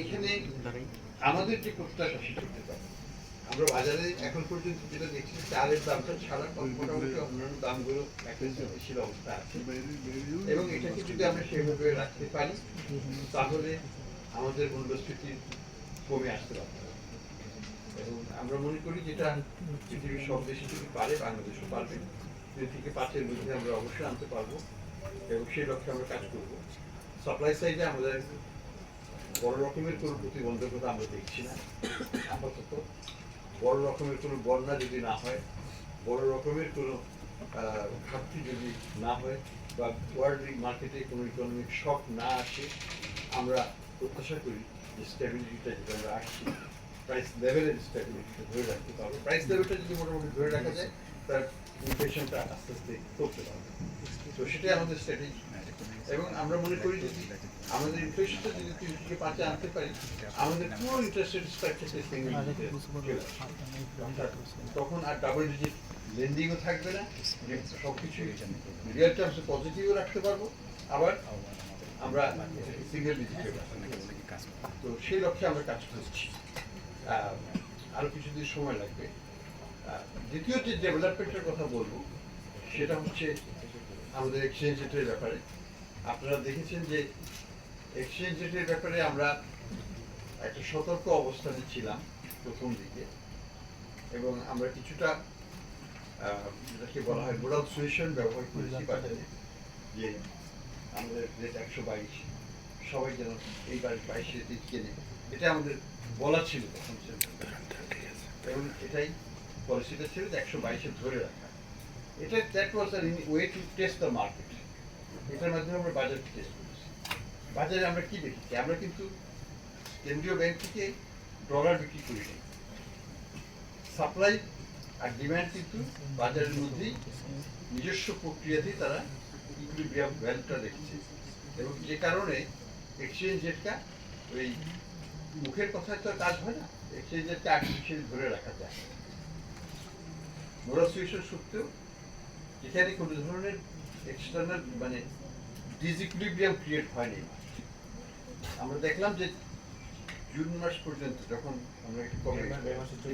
এখানে আমাদের যে প্রত্যাশা সেটা আমরা বাজারে এখন পর্যন্ত যেটা দেখছি, চালের দামটা মোটামুটি অন্যান্য দামগুলো স্থিতিশীল অবস্থা আছে। এবং এটাকে যদি আমরা সেভাবে রাখতে পারি, তাহলে আমাদের মূল্যস্ফীতি কমে আসতে পারবে। এবং আমরা মনে করি যেটা পৃথিবীর সব দেশে যদি পারে, বাংলাদেশও পারবে। দুই থেকে পাঁচের মধ্যে আমরা অবশ্যই আনতে পারব। এবং সেই লক্ষ্যে আমরা কাজ করব। সাপ্লাই সাইডে আমাদের বড় রকমের কোনো প্রতিবন্ধকতা আমরা দেখছি না। আপাতত বড় রকমের কোনো বন্যা যদি না হয়, বড় রকমের কোনো ঘাটতি যদি না হয় বা ওয়ার্ল্ড মার্কেটে কোনো ইকোনমিক শক না আসে, আমরা প্রত্যাশা করি যে স্টেবিলিটিটা যেটা আমরা আসছি প্রাইস লেভেলের স্টেবিলিটিটা ধরে রাখতে পারব। প্রাইস লেভেলটা যদি মোটামুটি ধরে রাখা যায় তার ইনফ্লেশনটা আস্তে আস্তে করতে পারবে তো সেটাই আমাদের স্ট্র্যাটেজি এবং আমরা মনে করি যদি আমাদের ইনফ্লেশনটা যদি তিন থেকে পাঁচে আনতে পারি আমাদের পুরো স্ট্রাকচারটা সিঙ্গেল তখন আর ডাবল ডিজিট লেন্ডিংও থাকবে না। সব কিছু রিয়াল টার্মসে পজিটিভও রাখতে পারব। আবার আমরা সিঙ্গেল ডিজিটে তো সেই লক্ষ্যে আমরা কাজ করছি। আহ, আরও কিছুদিন সময় লাগবে। দ্বিতীয় যে ডেভেলপমেন্টের কথা বলব সেটা হচ্ছে আমাদের এক্সচেঞ্জ রেটের ব্যাপারে। আপনারা দেখেছেন যে এক্সচেঞ্জ রেটের ব্যাপারে আমরা একটা সতর্ক অবস্থানে ছিলাম প্রথম দিকে এবং আমরা কিছুটা যেটাকে বলা হয় মোরাল সলিউশন ব্যবহার করেছি বাজারে যে আমাদের রেট একশো বাইশ সবাই যেন এই বাইশ রেটে কেনে এটা আমাদের বলা ছিল তখন। bank এবং এটাই পলিসিটা ছিল একশো বাইশে ধরে রাখা। এটা that was our way to test the market এটার মাধ্যমে আমরা বাজারকে টেস্ট করেছি। বাজারে আমরা কি দেখেছি? আমরা কিন্তু কেন্দ্রীয় ব্যাংক থেকে ডলার বিক্রি করি সাপ্লাই আর ডিমান্ড কিন্তু বাজারের মধ্যেই নিজস্ব প্রক্রিয়াতেই তারা ইকুইলিব্রিয়াম ভ্যালুটা রেখেছে। এবং যে কারণে এক্সচেঞ্জ রেটটা ওই মুখের কথায় তো কাজ হয় না। এক্সচেঞ্জ রেটটা আর্টিফিশিয়াল ধরে রাখা যায়। মোরাল সত্ত্বেও এখানে কোনো ধরনের এক্সটার্নাল মানে ডিসইকুইলিব্রিয়াম ক্রিয়েট হয়নি আমরা দেখলাম যে জুন মাস পর্যন্ত যখন আমরা একটু কমে মে- মাসের চোদ্দ-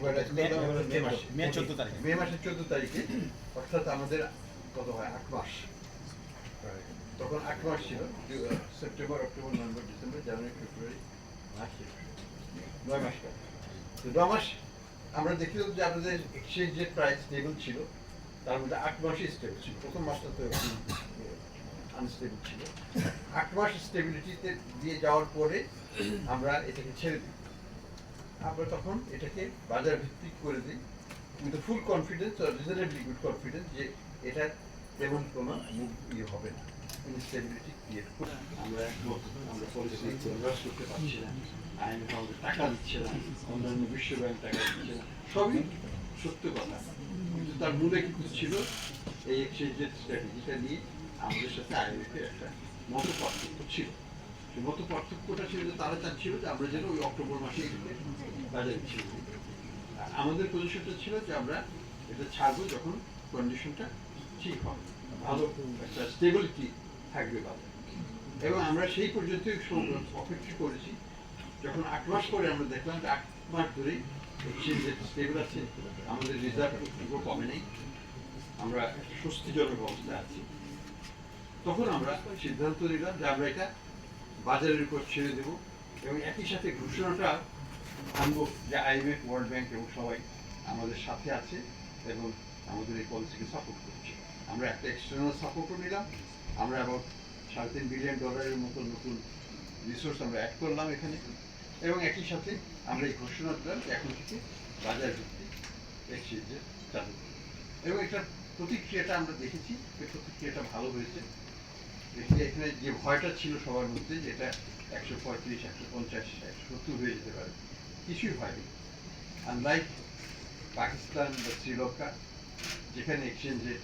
তারিখে। অর্থাৎ আমাদের কত হয় আট মাস তখন আট মাস ছিল September October November December January February March. নয় মাস তো নয় মাস আমরা দেখলাম যে আমাদের এক্সচেঞ্জের প্রাইস স্টেবল ছিল, তার মধ্যে আট মাসই স্টেবল ছিল। প্রথম মাসটা তো আনস্টেবল ছিল। আট মাস স্টেবিলিটিতে দিয়ে যাওয়ার পরে আমরা এটাকে ছেড়ে দিই। আমরা তখন এটাকে বাজার ভিত্তিক করে দিই উইথ ফুল কনফিডেন্স আর রিজনেবলি গুড কনফিডেন্স যে এটা তেমন কোনো ইয়ে হবে না। সবই সত্য কথা। কিন্তু তার মূলে ছিল? এই স্ট্র্যাটেজিটা নিয়ে আমাদের সাথে একটা মত পার্থক্য ছিল। মত পার্থক্যটা ছিল যে তারা চাচ্ছিল যে আমরা যেন ওই অক্টোবর মাসে বাজারে ছিল আমাদের পজিশনটা ছিল যে আমরা এটা ছাড়বো যখন কন্ডিশনটা ঠিক হবে। ভালো একটা স্টেবিলিটি থাকবে এবং আমরা সেই পর্যন্ত অপেক্ষা করেছি। যখন আট মাস পরে আমরা দেখলাম যে আট মাস ধরেই স্টেবল আছে, আমাদের রিজার্ভ কমে নেই। আমরা স্বস্তিজনক অবস্থায় আছি। তখন আমরা সিদ্ধান্ত নিলাম যে আমরা এটা বাজারের উপর ছেড়ে দেব এবং একই সাথে ঘোষণাটা আনব যে আইএমএফ ওয়ার্ল্ড ব্যাংক এবং সবাই আমাদের সাথে আছে এবং আমাদের এই পলিসিকে সাপোর্ট করছে। আমরা একটা এক্সটার্নাল সাপোর্টও নিলাম। আমরা আবার সাড়ে তিন বিলিয়ন ডলারের মতো নতুন রিসোর্স আমরা অ্যাড করলাম এখানে। এবং একই সাথে আমরা এই ঘোষণা দিলাম যে এখন থেকে বাজার ভিত্তিক এক্সচেঞ্জে চালু। এবং এটার প্রতিক্রিয়াটা আমরা দেখেছি, এই প্রতিক্রিয়াটা ভালো হয়েছে। এখানে যে ভয়টা ছিল সবার মধ্যে যেটা একশো পঁয়ত্রিশ, একশো পঞ্চাশ, একশো সত্তর হয়ে যেতে পারে, কিছুই হয়নি। আনলাইক পাকিস্তান বা শ্রীলঙ্কা, যেখানে এক্সচেঞ্জে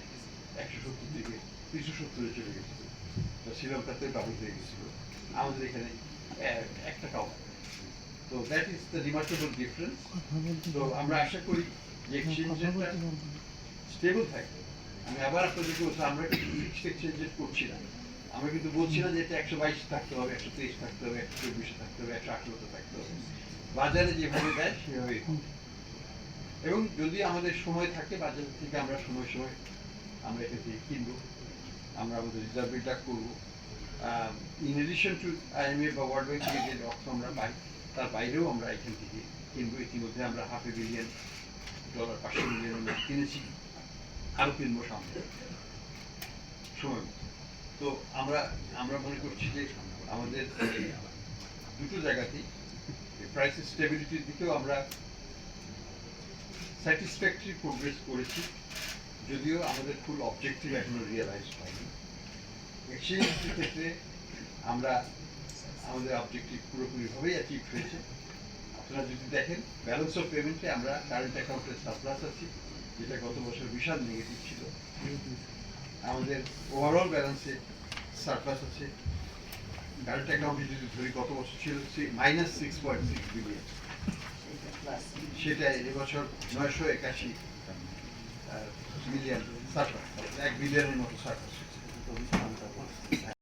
একশো সত্তর থেকে তিনশো সত্তরে চলে গেছিল শ্রীলঙ্কাতে হয়ে গেছিল আমাদের এখানে তো that is the remarkable difference তো আমরা আশা করি যে স্টেবল থাকবে আমি আবার আপনাদেরকে বলছি আমরা ফিক্সড এক্সচেঞ্জ রেট করছি না আমরা কিন্তু বলছি না যে এটা একশো বাইশ থাকতে হবে একশো তেইশ থাকতে হবে একশো চব্বিশে থাকতে হবে একশো আঠারোতে থাকতে হবে বাজারে যেভাবে দেয় সেভাবেই এবং যদি আমাদের সময় থাকে বাজার থেকে আমরা সময় সময় আমরা এখান থেকে কিনবো আমরা আমাদের রিজার্ভ আপ করব ইন এডিশন টু আইএমএ বা ওয়ার্ল্ড ব্যাংক থেকে যে অর্থ আমরা পাই, তার বাইরেও আমরা এখান থেকে কিনবো। ইতিমধ্যে আমরা হাফ এ বিলিয়ন ডলার পাঁচশো মিলিয়ন কিনেছি। আরও কিনবো সামনে। সময় তো আমরা আমরা মনে করছি যে আমাদের দুটো জায়গাতেই প্রাইস স্টেবিলিটির দিকেও আমরা স্যাটিসফ্যাক্টরি প্রোগ্রেস করেছি। যদিও আমাদের ফুল অবজেক্টিভ এখনও রিয়েলাইজ হয়নি। এক্সচেঞ্জের ক্ষেত্রে আমরা আমাদের অবজেক্টিভ পুরোপুরিভাবেই অ্যাচিভ হয়েছে। আপনারা যদি দেখেন ব্যালেন্স অফ পেমেন্টে আমরা কারেন্ট অ্যাকাউন্টে সাপ্লাস আছি, যেটা গত বছর বিশাল নেগেটিভ ছিল। আমাদের ওভারঅল ব্যালেন্সে সারপ্লাস আছে। কারেন্ট অ্যাকাউন্টে যদি ধরি, গত বছর ছিল minus six point six billion সেটা এবছর নয়শো একাশি মিলিয়ন সার্কাস এক বিলিয়নের মতো সারপ্লাস